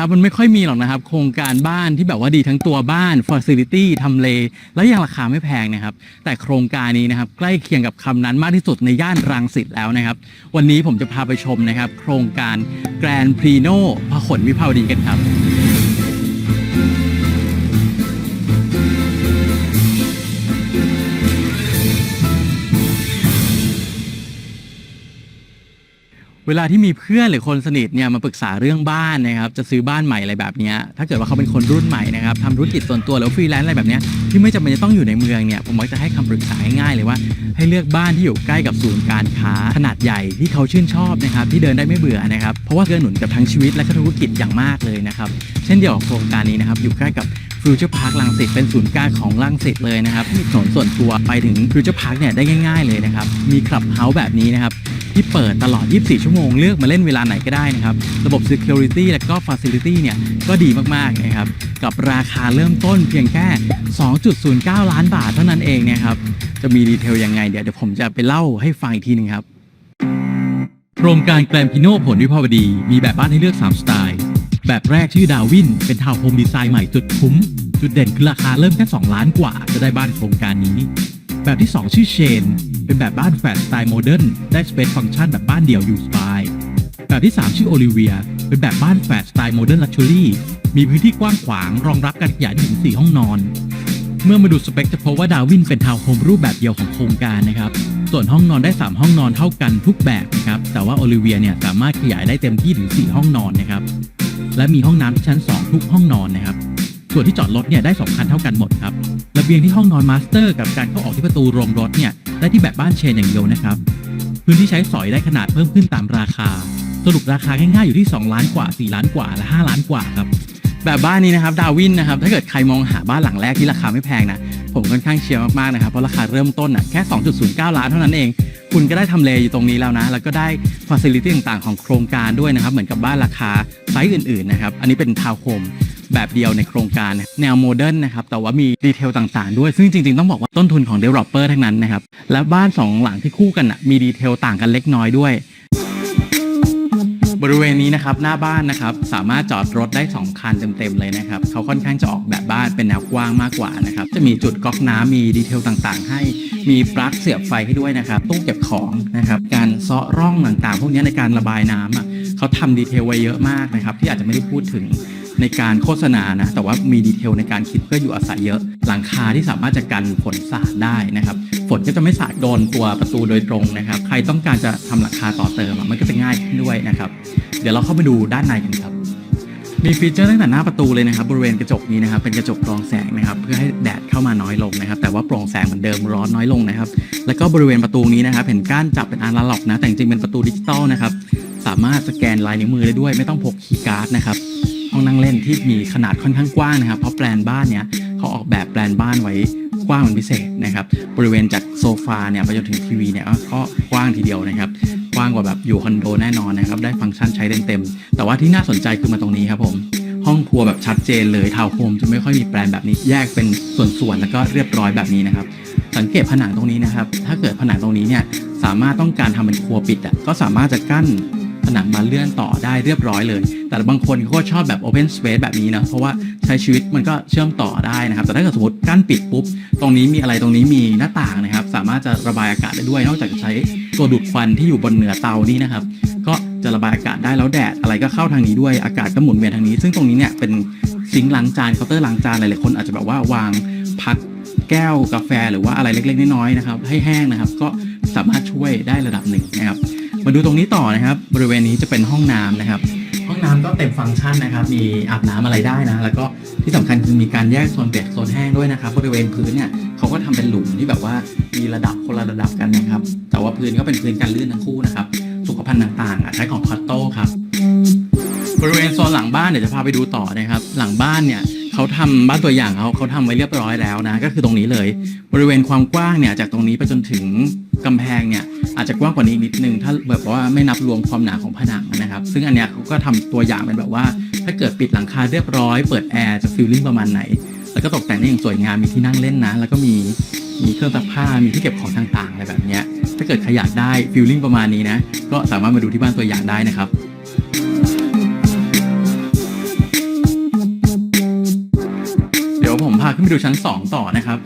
ครับมันไม่ค่อยมีหรอกนะครับ โครงการบ้านที่แบบว่าดีทั้งตัวบ้านฟอร์ซิลิตี้ทำเล แล้วยังราคาไม่แพงนะครับ แต่โครงการนี้นะครับ ใกล้เคียงกับคำนั้นมากที่สุดในย่านรังสิตแล้วนะครับ วันนี้ผมจะพาไปชมนะครับ โครงการแกรนพรีโนพหลวิภาวดีกันครับ เวลาที่มีเพื่อนหรือคนสนิทเนี่ยมาปรึกษาเรื่องบ้านนะครับจะซื้อบ้านใหม่อะไรแบบเนี้ยถ้าเกิดว่าเขาเป็นคนรุ่นใหม่นะครับทำธุรกิจส่วนตัวแล้วฟรีแลนซ์อะไรแบบเนี้ยที่ไม่จำเป็นจะต้องอยู่ในเมืองเนี่ยผมมักจะให้คำปรึกษาง่ายๆเลยว่า ให้เลือกบ้านที่อยู่ใกล้กับศูนย์การค้า ขนาดใหญ่ที่เขาชื่นชอบนะครับที่เดินได้ไม่เบื่อนะครับเพราะว่าเกื้อหนุนกับทั้งชีวิตและก็ธุรกิจอย่างมากเลยนะครับเช่นเดียวกับโครงการนี้นะครับอยู่ใกล้กับ ฟิวเจอร์พาร์คลังสิตเป็นศูนย์กลางของลังสิตเลยนะครับมีถนนส่วนตัวไปถึงฟิวเจอร์พาร์คเนี่ยได้ง่ายๆเลยนะครับ มีคลับเฮาส์แบบนี้นะครับ ที่เปิดตลอด 24 ชั่วโมงเลือกมาเล่นเวลาไหนก็ได้นะครับ ระบบ Security และก็ Facility เนี่ยก็ดีมากๆนะครับ กับราคาเริ่มต้นเพียงแค่ 2.09 ล้านบาทเท่านั้นเองนะครับ จะมีดีเทลยังไงเดี๋ยวเดี๋ยวผมจะไปเล่าให้ฟังอีกทีหนึงครับโครงการแกรมพิโนผลวิภาวดี มีแบบบ้านให้เลือก 3 สไตล์ แบบแรกชื่อดาวิน เป็นทาวน์โฮมดีไซน์ใหม่สุดคุ้ม จุดเด่นคือราคาเริ่มแค่ 2 ล้านกว่าจะได้บ้านโครงการนี้ แบบที่ 2 ชื่อเชน เป็นแบบบ้านแฟลตสไตล์โมเดิร์นได้สเปซฟังก์ชันแบบบ้านเดี่ยวอยู่สบาย แบบที่ 3 ชื่อโอลิเวีย เป็นแบบบ้านแฟลตสไตล์โมเดิร์นลักชัวรี่มีพื้นที่กว้างขวางรองรับการขยายถึง 4 ห้องนอน เมื่อมาดูสเปคจะพบว่าดาวินเป็นทาวน์โฮมรูปแบบเดียวของโครงการนะครับส่วนห้องนอนได้ 3 ห้องนอนเท่ากันทุกแบบนะครับแต่ว่าโอลิเวียเนี่ยสามารถขยายได้เต็มที่ถึง 4 ห้องนอนนะครับ และมีห้องน้ำที่ชั้น 2 ทุกห้องนอนนะครับ ส่วนที่จอดรถเนี่ยได้2คันเท่ากันหมดครับระเบียงที่ห้องนอนมาสเตอร์กับการเข้าออกที่ประตูโรงรถเนี่ยได้ที่แบบบ้านเชนอย่างเดียวนะครับ พื้นที่ใช้สอยได้ขนาดเพิ่มขึ้นตามราคา สรุปราคาง่ายๆอยู่ที่ 2 ล้านกว่า 4 ล้านกว่าและ 5 ล้านกว่าครับแบบบ้านนี้นะครับดาวินนะครับถ้าเกิดใครมองหาบ้านหลังแรกที่ราคาไม่แพงนะ ผมค่อนข้างเชียร์มากๆนะครับเพราะราคาเริ่มต้นอะแค่ 2.09 ล้านเท่านั้นเอง คุณก็ได้ทำเลอยู่ตรงนี้แล้วนะ แล้วก็ได้ฟ a ซิลิตี้ต่างๆ ของโครงการด้วยนะครับ เหมือนกับบ้านราคาไซส์อื่นๆนะครับอันนี้เป็นทาวน์โฮมแบบเดียวในโครงการแนวโมเดิร์นนะครับแต่ว่ามีดีเทลต่างๆ ด้วยซึ่งจริงๆ ต้องบอกว่าต้นทุนของ developer ทั้งนั้นนะครับและบ้านสองหลังที่คู่กันอะมีดีเทลต่างกันเล็กน้อยด้วย บริเวณนี้นะครับหน้าบ้านนะครับสามารถจอดรถได้ 2 คันเต็มๆเลยนะครับเขาค่อนข้างจะออกแบบบ้านเป็นแนวกว้างมากกว่านะครับจะมีจุดก๊อกน้ำมีดีเทลต่างๆ ให้มีปลั๊กเสียบไฟให้ด้วยนะครับตู้เก็บของนะครับการเซาะร่องต่างๆ พวกนี้ในการระบายน้ำอะเขาทำดีเทลไว้เยอะมากนะครับที่อาจจะไม่ได้พูดถึง ในการโฆษณานะแต่ว่ามีดีเทลในการคิดเพื่ออยู่อาศัยเยอะ หลังคาที่สามารถจะกันฝนสาดได้นะครับฝนก็จะไม่สาดโดนตัวประตูโดยตรงนะครับ ใครต้องการจะทำหลังคาต่อเติมมันก็จะง่ายขึ้นด้วยนะครับ เดี๋ยวเราเข้าไปดูด้านในกันครับ มีฟีเจอร์ตั้งแต่หน้าประตูเลยนะครับบริเวณกระจกนี้นะครับเป็นกระจกกรองแสงนะครับเพื่อให้แดดเข้ามาน้อยลงนะครับ แต่ว่าโปร่งแสงเหมือนเดิมร้อนน้อยลงนะครับ แล้วก็บริเวณประตูนี้นะครับเห็นก้านจับเป็นอานล็อกนะ แต่จริงๆเป็นประตูดิจิตอลนะครับสามารถสแกนลายนิ้วมือได้ด้วยไม่ต้องพกคีย์การ์ดนะครับห้องนั่งเล่นที่มีขนาดค่อนข้างกว้างนะครับ เพราะแปลนบ้านเนี้ยเขาออกแบบแปลนบ้านไว้กว้างเป็นพิเศษนะครับบริเวณจากโซฟาเนี่ยไปจนถึงทีวีเนี่ยก็กว้างทีเดียวนะครับ ว้างกว่าแบบอยู่คอนโดแน่นอนนะครับ ได้ฟังก์ชันใช้เต็มๆ แต่ว่าที่น่าสนใจคือมาตรงนี้ครับผม ห้องครัวแบบชัดเจนเลยทาวน์โฮมจะไม่ค่อยมีแปลนแบบนี้ แยกเป็นส่วนๆ แล้วก็เรียบร้อยแบบนี้นะครับ สังเกตผนังตรงนี้นะครับ ถ้าเกิดผนังตรงนี้เนี่ย สามารถต้องการทำเป็นครัวปิดอะ ก็สามารถจะกั้น ผนังมาเลื่อนต่อได้เรียบร้อยเลย แต่บางคนเขาก็ชอบแบบ Open Space แบบนี้นะเพราะว่าใช้ชีวิตมันก็เชื่อมต่อได้นะครับ แต่ถ้าเกิดสมมติกั้นปิดปุ๊บ ตรงนี้มีอะไรตรงนี้มีหน้าต่างนะครับ สามารถจะระบายอากาศได้ด้วย นอกจากจะใช้ตัวดูดควันที่อยู่บนเหนือเตานี่นะครับ ก็จะระบายอากาศได้แล้วแดดอะไรก็เข้าทางนี้ด้วยอากาศก็หมุนเวียนทางนี้ ซึ่งตรงนี้เนี่ยเป็นซิงค์ล้างจานเคาน์เตอร์ล้างจานหลายๆคนอาจจะแบบว่าวางพักแก้วกาแฟหรือว่าอะไรเล็กๆน้อยๆนะครับให้แห้งนะครับ ก็สามารถช่วยได้ระดับหนึ่งนะครับ มาดูตรงนี้ต่อนะครับ บริเวณนี้จะเป็นห้องน้ำนะครับ ห้องน้ำก็เต็มฟังก์ชันนะครับ มีอาบน้ำอะไรได้นะ แล้วก็ที่สำคัญคือมีการแยกโซนเปียกโซนแห้งด้วยนะครับ บริเวณพื้นเนี่ยเขาก็ทำเป็นหลุมที่แบบว่ามีระดับคนละระดับกันนะครับ แต่ว่าพื้นก็เป็นพื้นกันลื่นทั้งคู่นะครับ สุขภัณฑ์ต่างๆอะใช้ของคอตโต้ครับ บริเวณโซนหลังบ้านเดี๋ยวจะพาไปดูต่อนะครับ หลังบ้านเนี่ย เขาทำบ้านตัวอย่างเขาเขาทำไว้เรียบร้อยแล้วนะ ก็คือตรงนี้เลย บริเวณความกว้างเนี่ยจากตรงนี้ไปจนถึงกำแพงเนี่ยอาจจะกว้างกว่านี้นิดนึงถ้าแบบว่าไม่นับรวมความหนาของผนังนะครับ ซึ่งอันเนี้ยเขาก็ทำตัวอย่างเป็นแบบว่า ถ้าเกิดปิดหลังคาเรียบร้อยเปิดแอร์จะฟีลลิ่งประมาณไหน แล้วก็ตกแต่งได้อย่างสวยงามมีที่นั่งเล่นนะ แล้วก็มีมีเครื่องซักผ้ามีที่เก็บของต่างๆอะไรแบบเนี้ยถ้าเกิดใครอยากได้ฟีลลิ่งประมาณนี้นะก็สามารถมาดูที่บ้านตัวอย่างได้นะครับ ขึ้นไปดูชั้น 2 ต่อนะครับ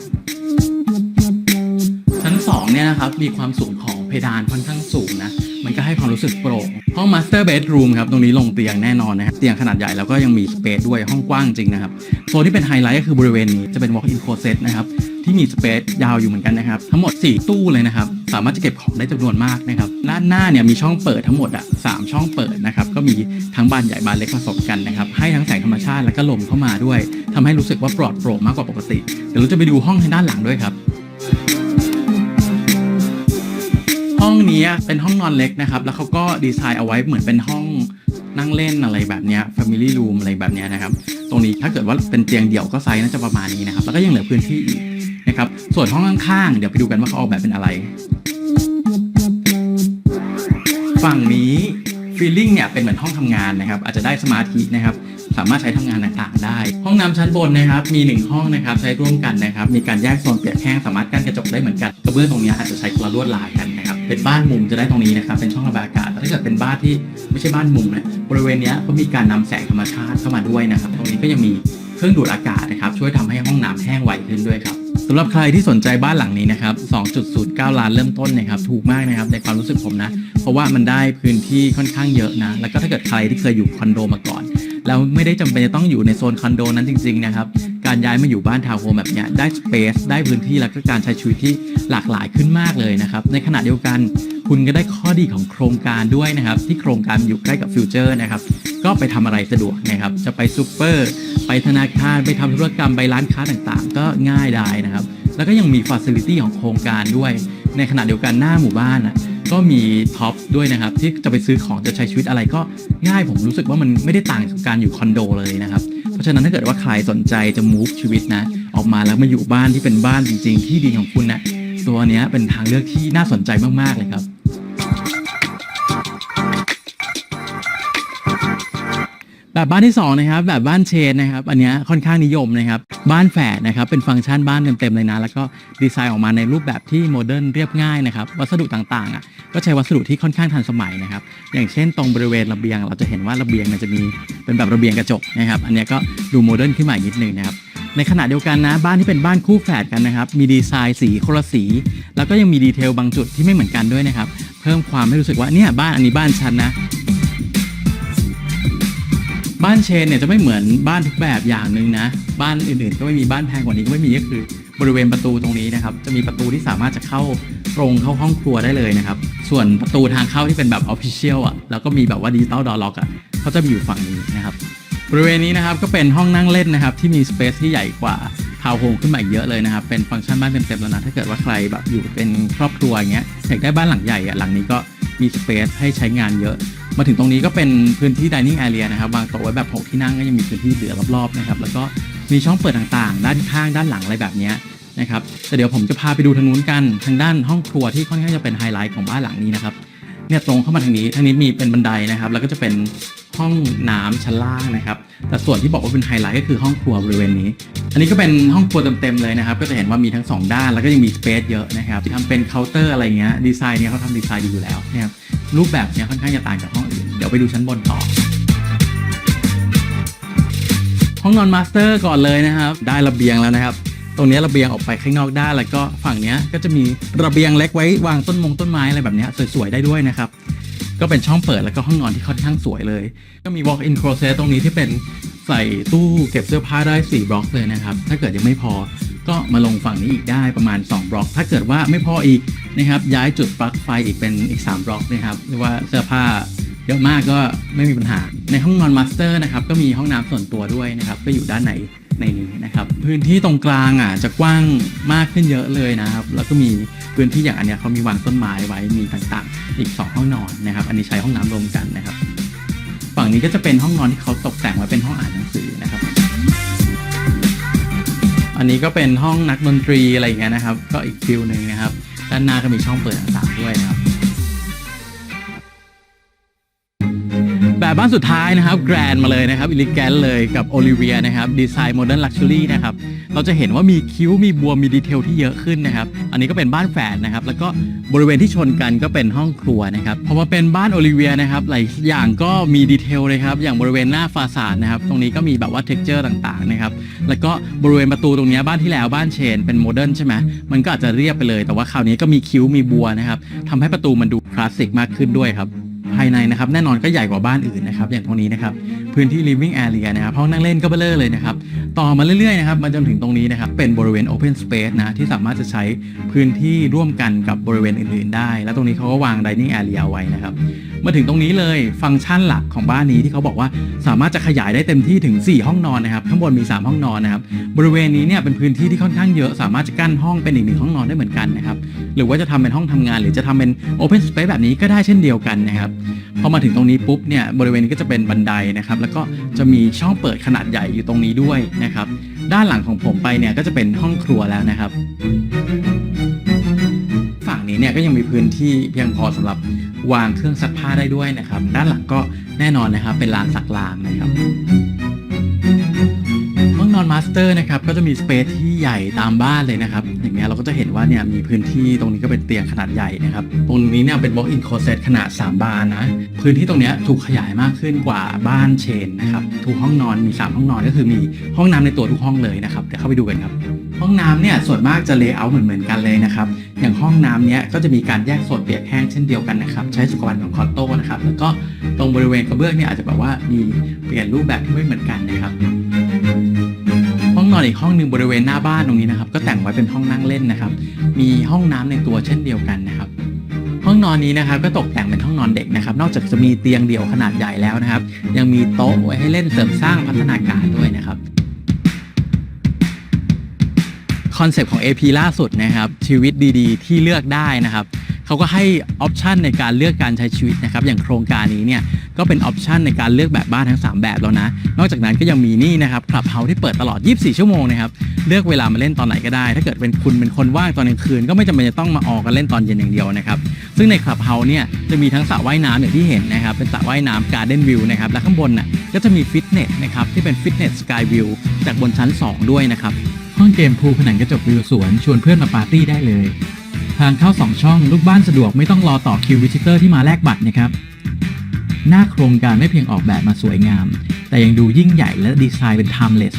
ชั้น 2 เนี่ยนะครับ มีความสูงของเพดานค่อนข้างสูงนะ มันก็ให้ความรู้สึกโปร่ง ห้องมาสเตอร์เบดรูมครับ ตรงนี้ลงเตียงแน่นอนนะครับ เตียงขนาดใหญ่แล้วก็ยังมีสเปซด้วยห้องกว้างจริงนะครับ โซนที่เป็นไฮไลท์ก็คือบริเวณนี้จะเป็น walk-in closet นะครับ ที่มีสเปซยาวอยู่เหมือนกันนะครับ ทั้งหมด 4 ตู้เลยนะครับ สามารถจะเก็บของได้จำนวนมากนะครับด้านหน้าเนี่ยมีช่องเปิดทั้งหมดอะสามช่องเปิดนะครับก็มีทั้งบานใหญ่บานเล็กผสมกันนะครับให้ทั้งแสงธรรมชาติแล้วก็ลมเข้ามาด้วยทำให้รู้สึกว่าปลอดโปร่งมากกว่าปกติ เดี๋ยวเราจะไปดูห้องทางด้านหลังด้วยครับห้องนี้เป็นห้องนอนเล็กนะครับ แล้วเขาก็ดีไซน์เอาไว้เหมือนเป็นห้องนั่งเล่นอะไรแบบเนี้ย Family Room อะไรแบบเนี้ยนะครับ ตรงนี้ถ้าเกิดว่าเป็นเตียงเดี่ยวก็ไซส์น่าจะประมาณนี้นะครับ แล้วก็ยังเหลือพื้นที่อีก นะครับ ส่วนห้องข้างๆ เดี๋ยวไปดูกันว่าเขาออกแบบเป็นอะไร ฝั่งนี้ฟีลลิ่งเนี่ยเป็นเหมือนห้องทำงานนะครับ อาจจะได้สมาธินะครับ สามารถใช้ทำงานต่างๆ ได้ ห้องน้ำชั้นบนนะครับ มีหนึ่งห้องนะครับใช้ร่วมกันนะครับ มีการแยกโซนเปียกแห้งสามารถกั้นกระจกได้เหมือนกันกระเบื้องตรงนี้อาจจะใช้คนละลวดลายกันนะครับ เป็นบ้านมุมจะได้ตรงนี้นะครับ เป็นช่องระบายอากาศแต่ถ้าเกิดเป็นบ้านที่ไม่ใช่บ้านมุมเนี่ยบริเวณนี้ก็มีการนำแสงธรรมชาติเข้ามาด้วยนะครับ ตรงนี้ก็ยังมีเครื่องดูดอากาศนะครับ ช่วยทำให้ห้องน้ำแห้งไวขึ้นด้วยครับ สำหรับใครที่สนใจบ้านหลังนี้นะครับ 2.09 ล้านเริ่มต้นนะครับ ถูกมากนะครับในความรู้สึกผมนะ เพราะว่ามันได้พื้นที่ค่อนข้างเยอะนะ แล้วก็ถ้าเกิดใครที่เคยอยู่คอนโดมาก่อน แล้วไม่ได้จำเป็นจะต้องอยู่ในโซนคอนโดนั้นจริงๆนะครับ การย้ายมาอยู่บ้านทาวน์โฮมแบบนี้ได้สเปซได้พื้นที่แล้วก็การใช้ชีวิตที่หลากหลายขึ้นมากเลยนะครับ ในขณะเดียวกันคุณก็ได้ข้อดีของโครงการด้วยนะครับ ที่โครงการอยู่ใกล้กับฟิวเจอร์นะครับ ก็ไปทำอะไรสะดวกนะครับ จะไปซูเปอร์ ไปธนาคาร ไปทำธุรกรรม ไปร้านค้าต่างๆ ก็ง่ายได้นะครับ แล้วก็ยังมีฟ a ซิลิตี้ของโครงการด้วย ในขณะเดียวกันหน้าหมู่บ้านอะก็มีท็อปด้วยนะครับ ที่จะไปซื้อของจะใช้ชีวิตอะไรก็ง่ายผมรู้สึกว่ามันไม่ได้ต่างจากการอยู่คอนโดเลยนะครับะฉะนั้นถ้าเกิดว่าใครสนใจจะ move ชีวิตนะ ออกมาแล้วมาอยู่บ้านที่เป็นบ้านจริง ๆ ที่ดินของคุณนะตัวเนี้ยเป็นทางเลือกที่น่าสนใจมากๆเลยครับ แบบบ้านที่2นะครับแบบบ้านเชนนะครับอันนี้ค่อนข้างนิยมนะครับบ้านแฝดนะครับเป็นฟังก์ชันบ้านเต็มๆเลยนะแล้วก็ดีไซน์ออกมาในรูปแบบที่โมเดิร์นเรียบง่ายนะครับวัสดุต่างๆอะก็ใช้วัสดุที่ค่อนข้างทันสมัยนะครับอย่างเช่นตรงบริเวณระเบียง เราจะเห็นว่าระเบียงเนี่ยจะมีเป็นแบบระเบียงกระจกนะครับอันนี้ก็ดูโมเดิร์นขึ้นมาอีกนิดนึงนะครับในขณะเดียวกันนะบ้านที่เป็นบ้านคู่แฝดกันนะครับมีดีไซน์สีคนละสี แล้วก็ยังมีดีเทลบางจุดที่ไม่เหมือนกันด้วยนะครับเพิ่มความให้รู้สึกว่าเนี่ยบ้านอันนี้บ้านฉันนะ บ้านเชนเนี่ยจะไม่เหมือนบ้านทุกแบบอย่างหนึ่งนะ บ้านอื่นๆ ก็ไม่มีบ้านแพงกว่านี้ก็ไม่มีก็คือบริเวณประตูตรงนี้นะครับ จะมีประตูที่สามารถจะเข้าตรงเข้าห้องครัวได้เลยนะครับ ส่วนประตูทางเข้าที่เป็นแบบออฟฟิเชียลอะแล้วก็มีแบบว่าดิจิตอลดอล็อกอะเขาจะอยู่ฝั่งนี้นะครับบริเวณนี้นะครับก็เป็นห้องนั่งเล่นนะครับที่มีสเปซที่ใหญ่กว่าทาวน์โฮมขึ้นมาอีกเยอะเลยนะครับ เป็นฟังก์ชันบ้านเต็มๆแล้วนะถ้าเกิดว่าใครแบบอยู่เป็นครอบครัวอย่างเงี้ยอยากได้บ้านหลังใหญ่อะหลังนี้ก็มีสเปซให้ใช้งานเยอะ มาถึงตรงนี้ก็เป็นพื้นที่ dining area นะครับวางโต๊ะไว้แบบ6ที่นั่งก็ยังมีพื้นที่เหลือรอบๆนะครับแล้วก็มีช่องเปิดต่างๆ ด้านข้างด้านหลังอะไรแบบนี้นะครับแต่เดี๋ยวผมจะพาไปดูทางนู้นกันทางด้านห้องครัวที่ค่อนข้างจะเป็นไฮไลท์ของบ้านหลังนี้นะครับเนี่ยตรงเข้ามาทางนี้ทางนี้มีเป็นบันไดนะครับ แล้วก็จะเป็น ห้องน้ำชั้นล่างนะครับ แต่ส่วนที่บอกว่าเป็นไฮไลท์ก็คือห้องครัวบริเวณนี้ อันนี้ก็เป็นห้องครัวเต็มๆเลยนะครับ ก็จะเห็นว่ามีทั้งสองด้าน แล้วก็ยังมีสเปซเยอะนะครับทำเป็นเคาน์เตอร์อะไรเงี้ย ดีไซน์เนี่ยเขาทำดีไซน์ดีอยู่แล้วนะครับ รูปแบบเนี้ยค่อนข้างจะต่างจากห้องอื่น เดี๋ยวไปดูชั้นบนต่อ ห้องนอนมาสเตอร์ก่อนเลยนะครับ ได้ระเบียงแล้วนะครับตรงนี้ระเบียงออกไปข้างนอกได้แล้วก็ฝั่งนี้ก็จะมีระเบียงเล็กไว้วางต้นมงต้นไม้อะไรแบบนี้สวยๆได้ด้วยนะครับ ก็เป็นช่องเปิดแล้วก็ห้องนอนที่ค่อนข้างสวยเลย ก็มี walk in closet ตรงนี้ที่เป็นใส่ตู้เก็บเสื้อผ้าได้ 4 บล็อกเลยนะครับ ถ้าเกิดยังไม่พอก็มาลงฝั่งนี้อีกได้ประมาณ 2 บล็อก ถ้าเกิดว่าไม่พออีกนะครับ ย้ายจุดปลั๊กไฟอีกเป็นอีก 3 บล็อกนะครับเรียกว่าเสื้อผ้าเยอะมากก็ไม่มีปัญหา ในห้องนอนมาสเตอร์นะครับก็มีห้องน้ำส่วนตัวด้วยนะครับก็อยู่ด้านใน ในนี้นะครับพื้นที่ตรงกลางอะจะกว้างมากขึ้นเยอะเลยนะครับแล้วก็มีพื้นที่อย่างอันเนี้ยเขามีวางต้นไม้ไว้มีต่างๆ อีก 2 ห้องนอนนะครับอันนี้ใช้ห้องน้ำรวมกันนะครับฝั่งนี้ก็จะเป็นห้องนอนที่เขาตกแต่งไว้เป็นห้องอ่านหนังสือนะครับ อันนี้ก็เป็นห้องนักดนตรีอะไรอย่างเงี้ยนะครับ ก็อีกฟิลหนึ่งนะครับ ด้านหน้าก็มีช่องเปิดต่างๆด้วยนะครับ แบบบ้านสุดท้ายนะครับแกรนมาเลยนะครับอิลิแกนเลยกับโอลิเวียนะครับดีไซน์โมเดิร์นลักชัวรี่นะครับเราจะเห็นว่ามีคิ้วมีบัวมีดีเทลที่เยอะขึ้นนะครับอันนี้ก็เป็นบ้านแฝดนะครับแล้วก็บริเวณที่ชนกันก็เป็นห้องครัวนะครับพอมาเป็นบ้านโอลิเวียนะครับหลายอย่างก็มีดีเทลเลยครับอย่างบริเวณหน้าฟาสาดนะครับตรงนี้ก็มีแบบว่าเท็กเจอร์ต่างๆนะครับแล้วก็บริเวณประตูตรงนี้บ้านที่แล้วบ้านเชนเป็นโมเดิร์นใช่ไหมมันก็อาจจะเรียบไปเลย แต่ว่าคราวนี้ก็มีคิ้วมีบัวนะครับทำให้ประตูมันดูคลาสสิกมากขึ้นด้วยครับ ภายในนะครับแน่นอนก็ใหญ่กว่าบ้านอื่นนะครับอย่างตรงนี้นะครับพื้นที่ living area นะครับห้องนั่งเล่นก็เบ้อเร่อเลยนะครับต่อมาเรื่อยๆนะครับมาจนถึงตรงนี้นะครับเป็นบริเวณ open space นะที่สามารถจะใช้พื้นที่ร่วมกันกับบริเวณอื่นๆได้ แล้วตรงนี้เขาก็วาง dining area ไว้นะครับมาถึงตรงนี้เลยฟังก์ชันหลักของบ้านนี้ที่เขาบอกว่าสามารถจะขยายได้เต็มที่ถึง 4 ห้องนอนนะครับข้างบนมี 3 ห้องนอนนะครับบริเวณนี้เนี่ยเป็นพื้นที่ที่ค่อนข้างเยอะ สามารถจะกั้นห้องเป็นอีกหนึ่งห้องนอนได้เหมือนกันนะครับหรือว่าจะทำเป็นห้องทำงาน หรือจะทำเป็น open space แบบนี้ก็ได้เช่นเดียวกันนะครับพอมาถึงตรงนี้ปุ๊บเนี่ยบริเวณนี้ก็จะเป็นบันไดนะครับ แล้วก็จะมีช่องเปิดขนาดใหญ่อยู่ตรงนี้ด้วยนะครับ ด้านหลังของผมไปเนี่ยก็จะเป็นห้องครัวแล้วนะครับ ฝั่งนี้เนี่ยก็ยังมีพื้นที่เพียงพอสำหรับวางเครื่องซักผ้าได้ด้วยนะครับ ด้านหลังก็แน่นอนนะครับ เป็นลานซักล้างนะครับห้องนอนมาสเตอร์นะครับก็จะมีสเปซที่ใหญ่ตามบ้านเลยนะครับ เงี้ยเราก็จะเห็นว่าเนี่ยมีพื้นที่ตรงนี้ก็เป็นเตียงขนาดใหญ่นะครับตรงนี้เนี่ยเป็น walk-in closet ขนาด 3 บานนะพื้นที่ตรงเนี้ยถูกขยายมากขึ้นกว่าบ้านเชนนะครับทุกห้องนอนมี 3 ห้องนอนก็คือมีห้องน้ำในตัวทุกห้องเลยนะครับเดี๋ยวเข้าไปดูกันครับห้องน้ำเนี่ยส่วนมากจะเลเยอร์เหมือนเหมือนๆกันเลยนะครับอย่างห้องน้ำเนี้ยก็จะมีการแยกโซนเปียกแห้งเช่นเดียวกันนะครับใช้สุขภัณฑ์ของคอตโต้นะครับแล้วก็ตรงบริเวณกระเบื้องเนี่ยอาจจะแบบว่ามีเปลี่ยนรูปแบบที่ไม่เหมือนกันนะครับ นอนอีกห้องหนึ่งบริเวณหน้าบ้านตรงนี้นะครับ ก็แต่งไว้เป็นห้องนั่งเล่นนะครับ มีห้องน้ำในตัวเช่นเดียวกันนะครับ ห้องนอนนี้นะครับ ก็ตกแต่งเป็นห้องนอนเด็กนะครับ นอกจากจะมีเตียงเดี่ยวขนาดใหญ่แล้วนะครับ ยังมีโต๊ะไว้ให้เล่นเสริมสร้างพัฒนาการด้วยนะครับคอนเซปต์ของ AP ล่าสุดนะครับชีวิตดีๆ ที่เลือกได้นะครับ เขาก็ให้ออปชันในการเลือกการใช้ชีวิตนะครับอย่างโครงการนี้เนี่ยก็เป็นออปชันในการเลือกแบบบ้านทั้ง 3 แบบแล้วนะ นอกจากนั้นก็ยังมีนี่นะครับคลับเฮาที่เปิดตลอด 24 ชั่วโมงนะครับเลือกเวลามาเล่นตอนไหนก็ได้ ถ้าเกิดเป็นคุณเป็นคนว่างตอนกลางคืน ก็ไม่จำเป็นจะต้องมาออกกันเล่นตอนเย็นอย่างเดียวนะครับซึ่งในคลับเฮาเนี่ยจะมีทั้งสระว่ายน้ำอย่างที่เห็นนะครับเป็นสระว่ายน้ำการ์เด้นวิวนะครับและข้างบนน่ะก็จะมีฟิตเนสนะครับที่เป็นฟิตเนสสกายวิวจากบนชั้น 2 ด้วยนะครับห้องเกมพูผนังกระจกวิวสวนชวนเพื่อนมาปาร์ตี้ได้เลย ทางเข้า 2 ช่องลูกบ้านสะดวกไม่ต้องรอต่อคิววิสิเตอร์ที่มาแลกบัตรนะครับ หน้าโครงการไม่เพียงออกแบบมาสวยงาม แต่ยังดูยิ่งใหญ่และดีไซน์เป็น timeless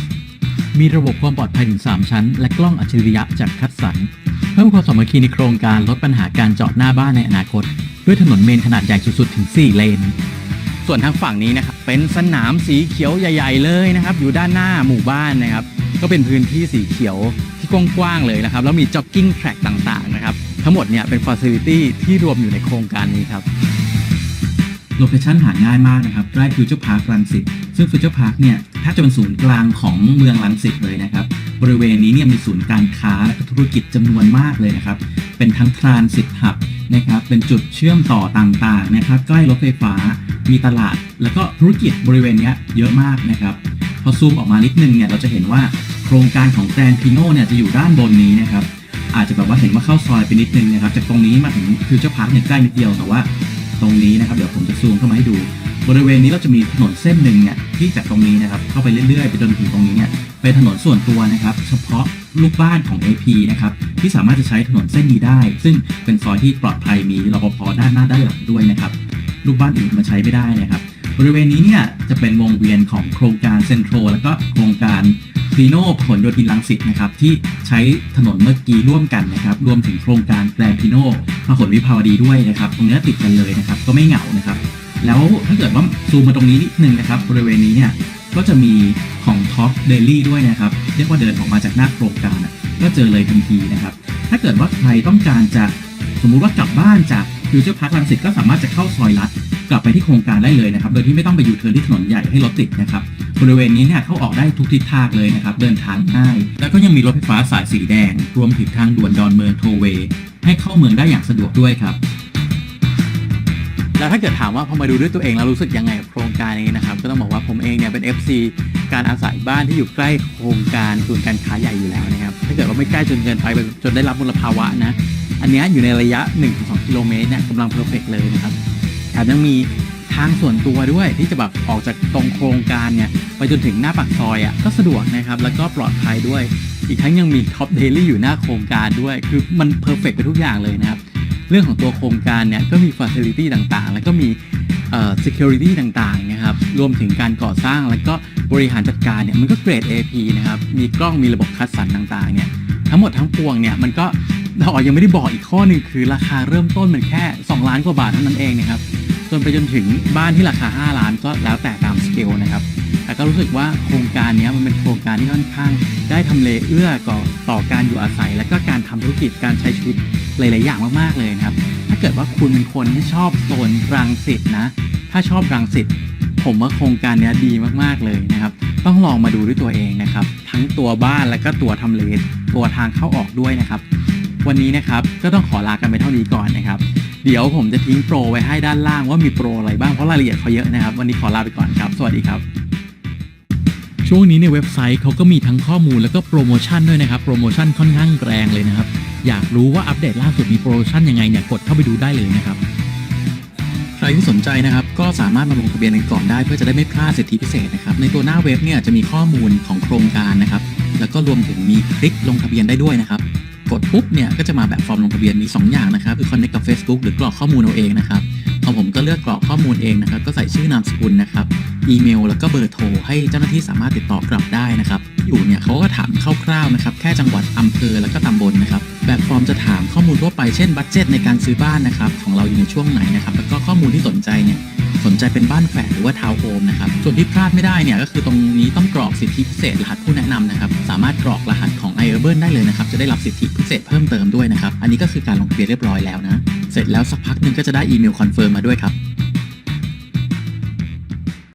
มีระบบความปลอดภัยถึง 3 ชั้น และกล้องอัจฉริยะจากคัดสรรเพิ่มความสามัคคีในโครงการลดปัญหาการจอดหน้าบ้านในอนาคต ด้วยถนนเมนขนาดใหญ่สุดๆถึง 4 เลน ส่วนทางฝั่งนี้นะครับเป็นสนามสีเขียวใหญ่ ๆ เลยนะครับ อยู่ด้านหน้าหมู่บ้านนะครับ ก็เป็นพื้นที่สีเขียว ที่กว้างๆเลยนะครับ แล้วมีจ็อกกิ้งแทร็กต่างๆนะครับ ทั้งหมดเนี่ยเป็นฟ a ซิลิตี้ที่รวมอยู่ในโครงการนี้ครับโลเคชันหาง่ายมากนะครับใกล้ฟิวเจอร์พาร์ครังสิตซึ่งฟิวเจอร์พาร์คเนี่ยแทบจะเป็นศูนย์กลางของเมืองรังสิตเลยนะครับ บริเวณนี้เนี่ยมีศูนย์การค้าและธุรกิจจำนวนมากเลยนะครับ เป็นทั้งทรานสิตหับนะครับ เป็นจุดเชื่อมต่อต่างๆนะครับ ใกล้รถไฟฟ้า มีตลาด แล้วก็ธุรกิจบริเวณนี้เยอะมากนะครับ พอซูมออกมานิดนึงเนี่ยเราจะเห็นว่า โครงการของแกรนพิโนเนี่ยจะอยู่ด้านบนนี้นะครับอาจจะแบบว่าเห็นว่าเข้าซอยไปนิดนึงนะครับจากตรงนี้มาถึงฟิวเจอร์พาร์คเนี่ยใกล้นิดเดียวแต่ว่าตรงนี้นะครับเดี๋ยวผมจะซูมเข้ามาให้ดู บริเวณนี้เราจะมีถนนเส้นหนึ่งเนี่ยที่จากตรงนี้นะครับเข้าไปเรื่อยๆไปจนถึงตรงนี้เนี่ยเป็นถนนส่วนตัวนะครับเฉพาะลูกบ้านของ AP นะครับที่สามารถจะใช้ถนนเส้นนี้ได้ ซึ่งเป็นซอยที่ปลอดภัยมีรปภด้านหน้าด้านหลังด้วยนะครับลูกบ้านอื่นมาใช้ไม่ได้นะครับบริเวณนี้เนี่ยจะเป็นวงเวียนของโครงการเซ็นทรัลแล้วก็โครงการ รีโนผลโยธินลังสิตนะครับที่ใช้ถนนเมื่อกี้ร่วมกันนะครับรวมถึงโครงการแกรพิโนพหลวิภาวดีด้วยนะครับตรงนี้ติดกันเลยนะครับก็ไม่เหงานะครับ แล้วถ้าเกิดว่าซูมมาตรงนี้นิดนึงนะครับบริเวณนี้เนี่ยก็จะมีของท็อปเดลี่ด้วยนะครับเรียกว่าเดินออกมาจากหน้าโครงการก็เจอเลยทันทีนะครับ ถ้าเกิดว่าใครต้องการจะสมมุติว่ากลับบ้านจากฟิวเจอร์พาร์คลังสิตก็สามารถจะเข้าซอยลัดกลับไปที่โครงการได้เลยนะครับ โดยที่ไม่ต้องไปยูเทิร์นที่ถนนใหญ่ให้รถติดนะครับ บริเวณนี้เนี่ยเข้าออกได้ทุกทิศทางเลยนะครับ เดินทางง่าย แล้วก็ยังมีรถไฟฟ้าสายสีแดง รวมถึงทางด่วนดอนเมืองโทเวให้เข้าเมืองได้อย่างสะดวกด้วยครับแล้วถ้าเกิดถามว่าพอมาดูด้วยตัวเองแล้วรู้สึกยังไงกับโครงการนี้นะครับ ก็ต้องบอกว่าผมเองเนี่ยเป็น FC การอาศัยบ้านที่อยู่ใกล้โครงการศูนย์การค้าใหญ่อยู่แล้วนะครับ ถ้าเกิดว่าไม่ใกล้จนเกินไปจนได้รับมลภาวะนะ อันนี้อยู่ในระยะ 1-2 กิโลเมตรเนี่ยกำลังเพอร์เฟกเลยนะครับแถมยังมี ทางส่วนตัวด้วยที่จะแบบออกจากตรงโครงการเนี่ยไปจนถึงหน้าปากซอยอะก็สะดวกนะครับแล้วก็ปลอดภัยด้วย อีกทั้งยังมีท็อปเดลี่อยู่หน้าโครงการด้วย คือมันเพอร์เฟกไปทุกอย่างเลยนะครับ เรื่องของตัวโครงการเนี่ยก็มีฟ a ซิลิตี้ต่างๆ แล้วก็มีเอ่อ security ต่างๆนะครับรวมถึงการก่อสร้างแล้วก็บริหารจัดการเนี่ยมันก็เกรด AP นะครับมีกล้องมีระบบคัดสรรต่างๆเนี่ยทั้งหมดทั้งปวงเนี่ยมันก็เราออยังไม่ได้บอกอีกข้อหนึ่งคือราคาเริ่มต้นมันแค่ 2 ล้านกว่าบาทเท่านั้นเองนะครับ จนไปจนถึงบ้านที่ราคา 5 ล้านก็แล้วแต่ตามสเกลนะครับ แต่ก็รู้สึกว่าโครงการนี้มันเป็นโครงการที่ค่อนข้าง ได้ทำเลเอื้อก่อต่อการอยู่อาศัย และก็การทำธุรกิจการใช้ชีวิตหลาย ๆ อย่างมากๆเลยนะครับ ถ้าเกิดว่าคุณเป็นคนที่ชอบโซนรังสิตนะ ถ้าชอบรังสิตผมว่าโครงการนี้ดีมากๆเลยนะครับ ต้องลองมาดูด้วยตัวเองนะครับ ทั้งตัวบ้านและก็ตัวทำเลตัวทางเข้าออกด้วยนะครับ วันนี้นะครับก็ต้องขอลากันไปเท่านี้ก่อนนะครับ เดี๋ยวผมจะทิ้งโปรไว้ให้ด้านล่างว่ามีโปรอะไรบ้างเพราะรายละเอียดเขาเยอะนะครับ วันนี้ขอลาไปก่อนครับ สวัสดีครับ ช่วงนี้ในเว็บไซต์เขาก็มีทั้งข้อมูลแล้วก็โปรโมชั่นด้วยนะครับ โปรโมชั่นค่อนข้างแรงเลยนะครับ อยากรู้ว่าอัปเดตล่าสุดมีโปรโมชั่นยังไงเนี่ยกดเข้าไปดูได้เลยนะครับใครที่สนใจนะครับก็สามารถมาลงทะเบียนกันก่อนได้เพื่อจะได้ไม่พลาดสิทธิพิเศษนะครับในตัวหน้าเว็บเนี่ยจะมีข้อมูลของโครงการนะครับแล้วก็รวมถึงมีคลิกลงทะเบียนได้ด้วยนะครับ กดปุ๊บเนี่ยก็จะมาแบบฟอร์มลงทะเบียนมี2อย่างนะครับคือ connect กับ Facebook หรือกรอกข้อมูลเอาเองนะครับของผมก็เลือกกรอกข้อมูลเองนะครับก็ใส่ชื่อนามสกุลนะครับ อีเมล แล้วก็เบอร์โทรให้เจ้าหน้าที่สามารถติดต่อกลับได้นะครับอยู่เนี่ยเขาก็ถามคร่าวๆนะครับแค่จังหวัดอำเภอแล้วก็ตำบลนะครับแบบฟอร์มจะถามข้อมูลทั่วไปเช่นบัตเจตในการซื้อบ้านนะครับของเราอยู่ในช่วงไหนนะครับแล้วก็ข้อมูลที่สนใจเนี่ยสนใจเป็นบ้านแฝดหรือว่าทาวน์โฮมนะครับส่วนที่พลาดไม่ได้เนี่ยก็คือตรงนี้ต้องกรอกสิทธิพิเศษรหัสผู้แนะนำนะครับสามารถกรอกรหัสของ i u r b a n ได้เลยนะครับจะได้รับสิทธิพิเศษเพิ่มเติมด้วยนะครับอันนี้ก็คือการลงทะเบียนเรียบร้อยแล้วนะเสร็จแล้วสักพักหนึ่งก็จะได้อีเมลคอนเฟิร์มมาด้วยครับ